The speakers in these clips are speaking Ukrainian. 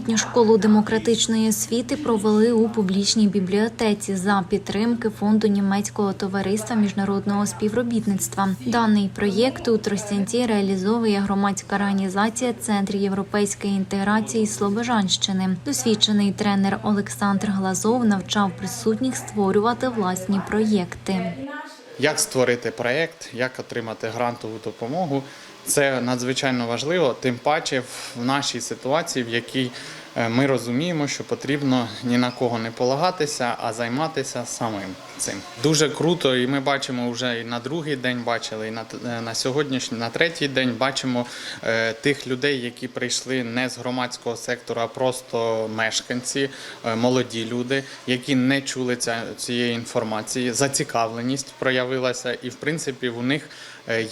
Літню школу демократичної освіти провели у публічній бібліотеці за підтримки фонду німецького товариства міжнародного співробітництва. Даний проєкт у Тростянці реалізовує громадська організація Центр європейської інтеграції Слобожанщини. Досвідчений тренер Олександр Глазов навчав присутніх створювати власні проєкти. Як створити проєкт, як отримати грантову допомогу. Це надзвичайно важливо, тим паче в нашій ситуації, в якій е, ми розуміємо, що потрібно ні на кого не полагатися, а займатися самим цим. Дуже круто, і ми бачимо вже і на другий день бачили, і на, е, на сьогоднішній, на третій день бачимо е, тих людей, які прийшли не з громадського сектору, а просто мешканці, е, молоді люди, які не чули ця, цієї інформації. Зацікавленість проявилася, і в принципі у них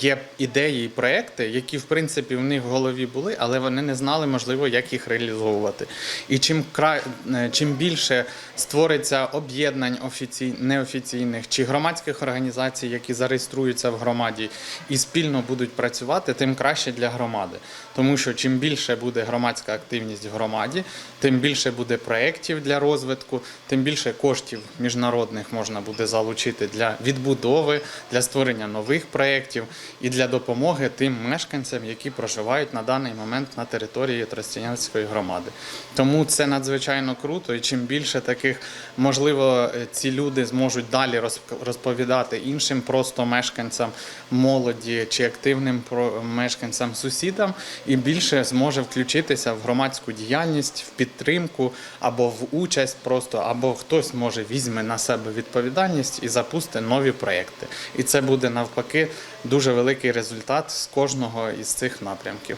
є ідеї і проекти, які в принципі в них в голові були, але вони не знали, можливо, як їх реалізовувати. І чим кра... е, чим більше створиться об'єднань офіцій... неофіційних чи громадських організацій, які зареєструються в громаді і спільно будуть працювати, тим краще для громади. Тому що чим більше буде громадська активність в громаді, тим більше буде проєктів для розвитку, тим більше коштів міжнародних можна буде залучити для відбудови, для створення нових проєктів і для допомоги тим мешканцям, які проживають на даний момент на території Тростянської громади. Тому це надзвичайно круто, і чим більше таких, можливо, е, ці люди зможуть далі роз- розповідати іншим просто мешканцям молоді чи активним мешканцям сусідам, і більше зможе включитися в громадську діяльність, в підтримку або в участь просто, або хтось може візьме на себе відповідальність і запусти нові проекти. І це буде навпаки дуже великий результат з кожного із цих напрямків.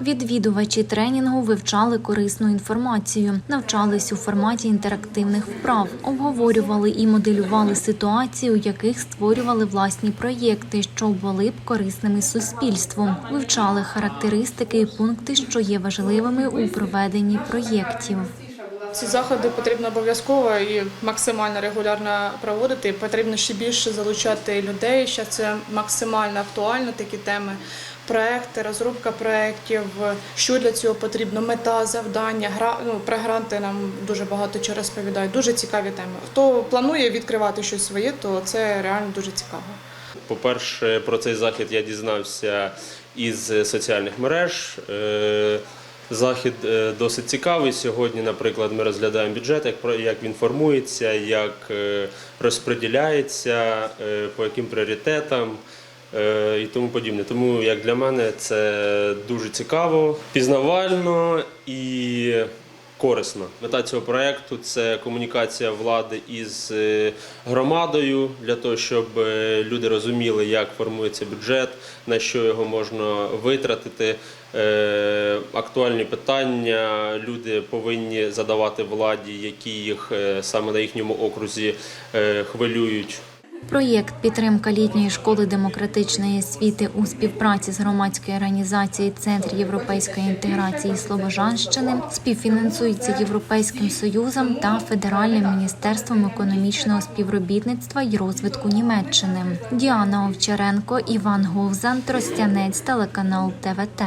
Відвідувачі тренінгу вивчали корисну інформацію, навчались у форматі інтерактивних вправ, обговорювали і моделювали ситуації, у яких створювали власні проєкти, що були б корисними суспільству, вивчали характеристики і пункти, що є важливими у проведенні проєктів. Ці заходи потрібно обов'язково і максимально регулярно проводити. Потрібно ще більше залучати людей. Ще це максимально актуально такі теми. Проекти, розробка проєктів, що для цього потрібно, мета, завдання, гра ну, про гранти нам дуже багато чого розповідають. Дуже цікаві теми. Хто планує відкривати щось своє, то це реально дуже цікаво. По-перше, про цей захід я дізнався із соціальних мереж. Захід е, досить цікавий. Сьогодні, наприклад, ми розглядаємо бюджет, як він формується, як е, розподіляється, е, по яким пріоритетам і тому подібне. Тому як для мене це дуже цікаво, пізнавально і корисно. Мета цього проекту це комунікація влади із е, громадою для того, щоб е, люди розуміли, як формується бюджет, на що його можна витратити. Е, Актуальні питання люди повинні задавати владі, які їх саме на їхньому окрузі хвилюють. Проєкт підтримка літньої школи демократичної освіти у співпраці з громадською організацією Центр європейської інтеграції Слобожанщини співфінансується Європейським Союзом та Федеральним міністерством економічного співробітництва і розвитку Німеччини. Діана Овчаренко, Іван Говзан, Тростянець, телеканал ТВТ.